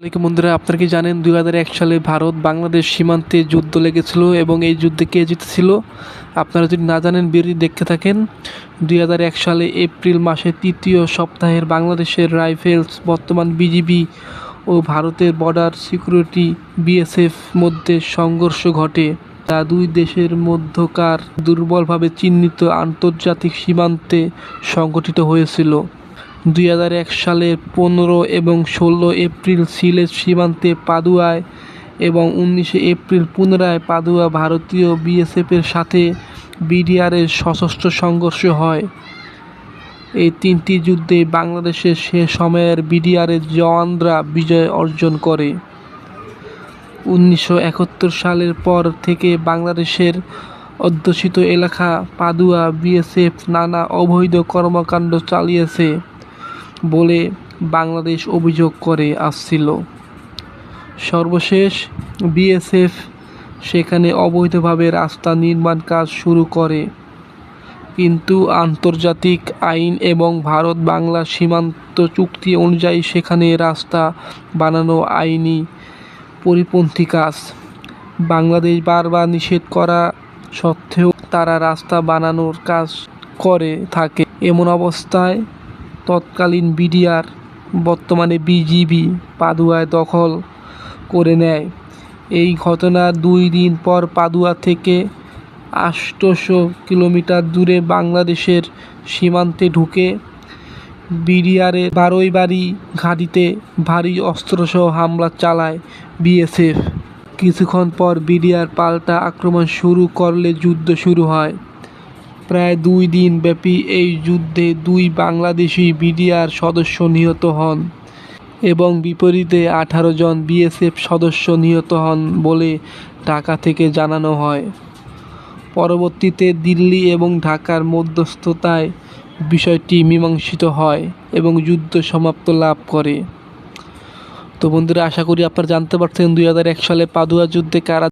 আসসালামাইকুম বন্ধুরা, আপনারা কি জানেন দুই হাজার এক সালে ভারত বাংলাদেশ সীমান্তে যুদ্ধ লেগেছিল এবং এই যুদ্ধে কে জিতেছিল? আপনারা যদি না জানেন বিরতি দেখতে থাকেন। দুই হাজার এক সালে এপ্রিল মাসের তৃতীয় সপ্তাহের বাংলাদেশের রাইফেলস, বর্তমান বিজিবি ও ভারতের বর্ডার সিকিউরিটি বিএসএফ মধ্যে সংঘর্ষ ঘটে। তা দুই দেশের মধ্যকার দুর্বলভাবে চিহ্নিত আন্তর্জাতিক সীমান্তে সংগঠিত হয়েছিল। দুই হাজার এক সালের পনেরো এবং ষোলো এপ্রিল সিলেট সীমান্তে পাদুয়ায় এবং উনিশে এপ্রিল পুনরায় পাদুয়া ভারতীয় বিএসএফের সাথে বিডিআরের সশস্ত্র সংঘর্ষ হয়। এই তিনটি যুদ্ধে বাংলাদেশের সে সময়ের বিডিআরের জওয়ানরা বিজয় অর্জন করে। উনিশশো একাত্তর সালের পর থেকে বাংলাদেশের অধ্যুষিত এলাকা পাদুয়া বিএসএফ নানা অবৈধ কর্মকাণ্ড চালিয়েছে। বলে বাংলাদেশ অভিযোগ করে আসছিল। সর্বশেষ বিএসএফ সেখানে অবৈধভাবে রাস্তা নির্মাণ কাজ শুরু করে। কিন্তু আন্তর্জাতিক আইন এবং ভারত বাংলা সীমান্ত চুক্তি অনুযায়ী সেখানে রাস্তা বানানো আইনি পরিপন্থী কাজ। বাংলাদেশ বারবার নিষেধ করা সত্ত্বেও তারা রাস্তা বানানোর কাজ করে থাকে। এমন অবস্থায় তৎকালীন বিডিআর, বর্তমানে বিজিবি পাদুয়ায় দখল করে নেয়। এই ঘটনার দুই দিন পর পাদুয়া থেকে আটশোশো কিলোমিটার দূরে বাংলাদেশের সীমান্তে ঢুকে বিডিআরের বারোইবাড়ি ঘাঁটিতে ভারী অস্ত্রসহ হামলা চালায় বিএসএফ। কিছুক্ষণ পর বিডিআর পাল্টা আক্রমণ শুরু করলে যুদ্ধ শুরু হয়। প্রায় দুই দিন ব্যাপী এই যুদ্ধে দুই বাংলাদেশি বিডিআর সদস্য নিহত হন এবং বিপরীতে আঠারো জন বিএসএফ সদস্য নিহত হন বলে ঢাকা থেকে জানানো হয়। পরবর্তীতে দিল্লি এবং ঢাকার মধ্যস্থতায় বিষয়টি মীমাংসিত হয় এবং যুদ্ধ সমাপ্ত লাভ করে। তো বন্ধুরা, আশা করি আপনারা জানতে পারছেন দুই হাজার এক সালে পাদুয়া যুদ্ধে কারা